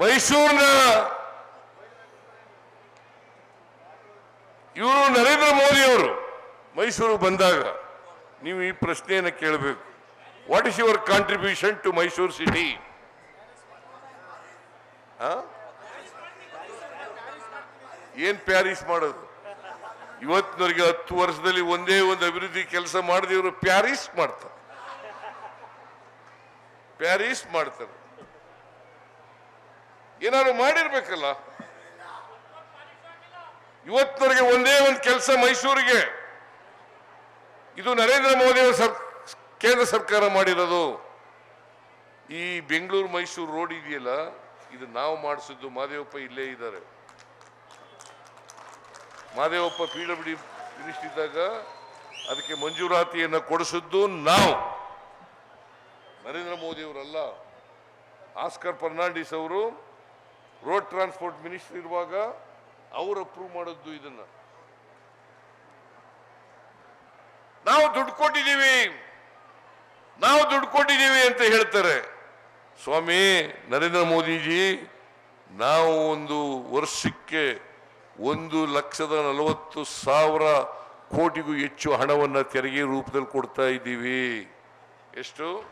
ಮೈಸೂರಿನ ಇವರು ನರೇಂದ್ರ ಮೋದಿ ಅವರು ಮೈಸೂರು ಬಂದಾಗ ನೀವು ಈ ಪ್ರಶ್ನೆಯನ್ನು ಕೇಳಬೇಕು. What is your contribution to Mysuru city ಏನ್ ಪ್ಯಾರಿಸ್ ಮಾಡೋದು? ಇವತ್ತಿನವರೆಗೆ ಹತ್ತು ವರ್ಷದಲ್ಲಿ ಒಂದೇ ಒಂದು ಅಭಿವೃದ್ಧಿ ಕೆಲಸ ಮಾಡದೆ ಇವರು ಪ್ಯಾರಿಸ್ ಮಾಡ್ತಾರೆ. ಪ್ಯಾರಿಸ್ ಮಾಡ್ತಾರೆ. ಏನಾದ್ರು ಮಾಡಿರ್ಬೇಕಲ್ಲ? ಇವತ್ತಿನವರೆಗೆ ಒಂದೇ ಒಂದು ಕೆಲಸ ಮೈಸೂರಿಗೆ. ಇದು ನರೇಂದ್ರ ಮೋದಿ ಅವರ ಸರ್, ಕೇಂದ್ರ ಸರ್ಕಾರ ಮಾಡಿರೋದು. ಈ ಬೆಂಗಳೂರು ಮೈಸೂರು ರೋಡ್ ಇದೆಯಲ್ಲ, ಇದು ನಾವು ಮಾಡಿಸಿದ್ದು ಮಾದೇವಪ್ಪ ಇಲ್ಲೇ ಇದ್ದಾರೆ. ಮಾದೇವಪ್ಪ ಪಿ ಡಬ್ಲ್ಯೂ ಇದ್ದಾಗ ಅದಕ್ಕೆ ಮಂಜೂರಾತಿಯನ್ನು ಕೊಡಿಸಿದ್ದು ನಾವು. ನರೇಂದ್ರ ಮೋದಿಯವರಲ್ಲ ಆಸ್ಕರ್ ಫರ್ನಾಂಡಿಸ್ ಅವರು ರೋಡ್ ಟ್ರಾನ್ಸ್ಪೋರ್ಟ್ ಮಿನಿಸ್ಟರ್ ಇರುವಾಗ ಅವರು ಅಪ್ರೂವ್ ಮಾಡಿದ್ದು ಇದನ್ನ. ನಾವು ದುಡ್ಡು ಕೊಟ್ಟಿದ್ದೀವಿ. ನಾವು ದುಡ್ಡು ಕೊಟ್ಟಿದ್ದೀವಿ ಅಂತ ಹೇಳ್ತಾರೆ. ಸ್ವಾಮಿ, ನರೇಂದ್ರ ಮೋದಿಜಿ, ನಾವು ಒಂದು ವರ್ಷಕ್ಕೆ ಒಂದು ಲಕ್ಷದ ನಲವತ್ತು ಸಾವಿರ ಕೋಟಿಗೂ ಹೆಚ್ಚು ಹಣವನ್ನು ತೆರಿಗೆ ರೂಪದಲ್ಲಿ ಕೊಡ್ತಾ ಇದ್ದೀವಿ. ಎಷ್ಟು?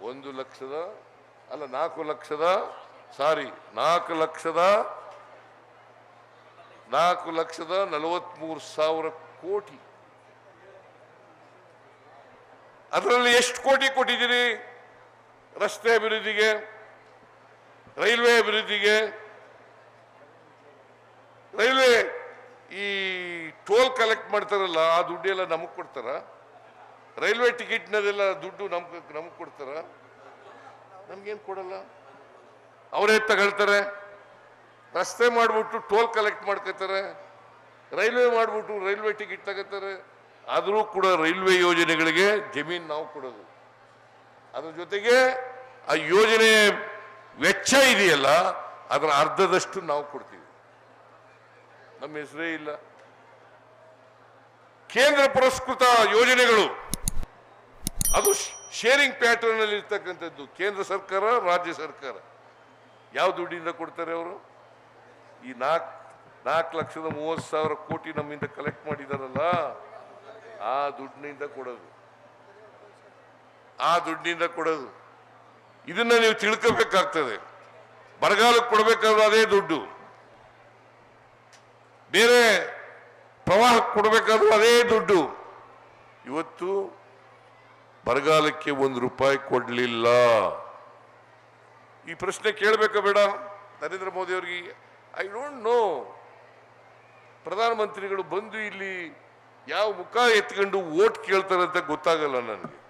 ಒಂದು ಲಕ್ಷದ, ಅಲ್ಲ ನಾಲ್ಕು ಲಕ್ಷದ ಸಾರಿ, ನಾಲ್ಕು ಲಕ್ಷದ ನಾಲ್ಕು ಲಕ್ಷದ ನಲವತ್ಮೂರು ಸಾವಿರ ಕೋಟಿ. ಅದರಲ್ಲಿ ಎಷ್ಟು ಕೋಟಿ ಕೊಟ್ಟಿದ್ದೀರಿ ರಸ್ತೆ ಅಭಿವೃದ್ಧಿಗೆ, ರೈಲ್ವೆ ಅಭಿವೃದ್ಧಿಗೆ. ರೈಲ್ವೆ ಈ ಟೋಲ್ ಕಲೆಕ್ಟ್ ಮಾಡ್ತಾರಲ್ಲ, ಆ ದುಡ್ಡೆಲ್ಲ ನಮಗೆ ಕೊಡ್ತಾರ? ರೈಲ್ವೆ ಟಿಕೆಟ್ನದೆಲ್ಲ ದುಡ್ಡು ನಮ್ಗೆ, ನಮಗೆ ಕೊಡ್ತಾರ? ನಮ್ಗೇನು ಕೊಡಲ್ಲ? ಅವರೇ ತಗೊಳ್ತಾರೆ. ರಸ್ತೆ ಮಾಡಿಬಿಟ್ಟು ಟೋಲ್ ಕಲೆಕ್ಟ್ ಮಾಡ್ಕೋತಾರೆ ರೈಲ್ವೆ ಮಾಡಿಬಿಟ್ಟು ರೈಲ್ವೆ ಟಿಕೆಟ್ ತಗೋತಾರೆ ಆದರೂ ಕೂಡ ರೈಲ್ವೆ ಯೋಜನೆಗಳಿಗೆ ಜಮೀನು ನಾವು ಕೊಡೋದು. ಅದ್ರ ಜೊತೆಗೆ ಆ ಯೋಜನೆ ವೆಚ್ಚ ಇದೆಯಲ್ಲ, ಅದರ ಅರ್ಧದಷ್ಟು ನಾವು ಕೊಡ್ತೀವಿ. ನಮ್ಮ ಹೆಸರೇ ಇಲ್ಲ. ಕೇಂದ್ರ ಪುರಸ್ಕೃತ ಯೋಜನೆಗಳು. ಅದು ಶೇರಿಂಗ್ ಪ್ಯಾಟರ್ನ್ ಅಲ್ಲಿ ಇರ್ತಕ್ಕಂಥದ್ದು ಕೇಂದ್ರ ಸರ್ಕಾರ, ರಾಜ್ಯ ಸರ್ಕಾರ. ಯಾವ ದುಡ್ಡಿಂದ ಕೊಡ್ತಾರೆ ಅವರು? ಈ ನಾಲ್ಕು ನಾಲ್ಕು ಲಕ್ಷದ ಮೂವತ್ತು ಸಾವಿರ ಕೋಟಿ ನಮ್ಮಿಂದ ಕಲೆಕ್ಟ್ ಮಾಡಿದಾರಲ್ಲ, ಆ ದುಡ್ಡಿನಿಂದ ಕೊಡೋದು. ಆ ದುಡ್ಡಿನಿಂದ ಕೊಡೋದು. ಇದನ್ನ ನೀವು ತಿಳ್ಕೋಬೇಕಾಗ್ತದೆ. ಬರಗಾಲಕ್ಕೆ ಕೊಡಬೇಕಾದ್ರೆ ಅದೇ ದುಡ್ಡು. ಬೇರೆ ಪ್ರವಾಹಕ್ಕೆ ಕೊಡಬೇಕಾದ್ರೂ ಅದೇ ದುಡ್ಡು. ಇವತ್ತು ಬರಗಾಲಕ್ಕೆ ಒಂದು ರೂಪಾಯಿ ಕೊಡಲಿಲ್ಲ. ಈ ಪ್ರಶ್ನೆ ಕೇಳಬೇಕು ಬೇಡ. ನರೇಂದ್ರ ಮೋದಿ ಅವರಿಗೆ ಐ ಡೋಂಟ್ ನೋ ಪ್ರಧಾನಮಂತ್ರಿಗಳು ಬಂದು ಇಲ್ಲಿ ಯಾವ ಮುಖ ಎತ್ಕೊಂಡು ಓಟ್ ಕೇಳ್ತಾರಂತ ಅಂತ ಗೊತ್ತಾಗಲ್ಲ ನನಗೆ.